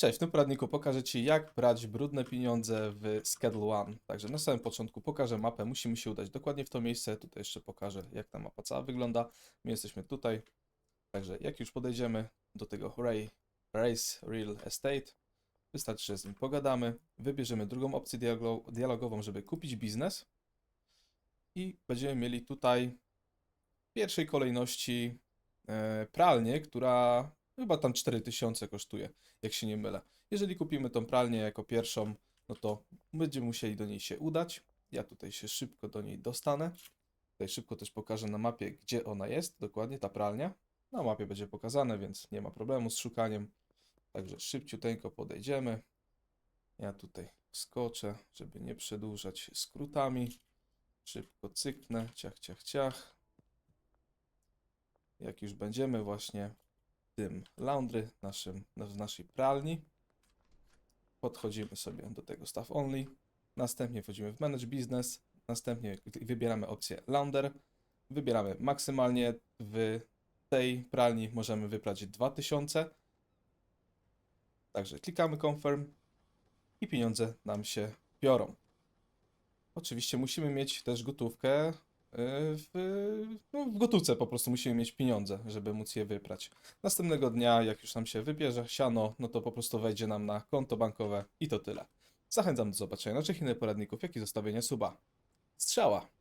Cześć, w tym poradniku pokażę Ci, jak brać brudne pieniądze w Schedule One. Także na samym początku pokażę mapę, musimy się udać dokładnie w to miejsce. Tutaj jeszcze pokażę, jak ta mapa cała wygląda. My jesteśmy tutaj. Także jak już podejdziemy do tego Ray, Race Real Estate, wystarczy, że z nim pogadamy. Wybierzemy drugą opcję dialogo- dialogową, żeby kupić biznes. I będziemy mieli tutaj w pierwszej kolejności e, pralnię, która chyba tam 4000 kosztuje jak się nie mylę. Jeżeli kupimy tą pralnię jako pierwszą, no to będziemy musieli do niej się udać. Ja tutaj się szybko do niej dostanę. Tutaj szybko też pokażę na mapie, gdzie ona jest, dokładnie ta pralnia. Na mapie będzie pokazane, więc nie ma problemu z szukaniem. Także szybciuteńko podejdziemy. Ja tutaj skoczę, żeby nie przedłużać skrótami. Szybko cyknę, ciach, ciach, ciach. Jak już będziemy właśnie tym laundry, naszym, w naszej pralni. Podchodzimy sobie do tego staff only. Następnie wchodzimy w manage business. Następnie wybieramy opcję launder. Wybieramy maksymalnie w tej pralni możemy wybrać 2000. Także klikamy confirm i pieniądze nam się biorą. Oczywiście musimy mieć też gotówkę w, no, w gotówce po prostu musimy mieć pieniądze, żeby móc je wyprać. Następnego dnia, jak już nam się wybierze siano, no to po prostu wejdzie nam na konto bankowe i to tyle. Zachęcam do zobaczenia naszych innych poradników, jak i zostawienia suba. Strzała!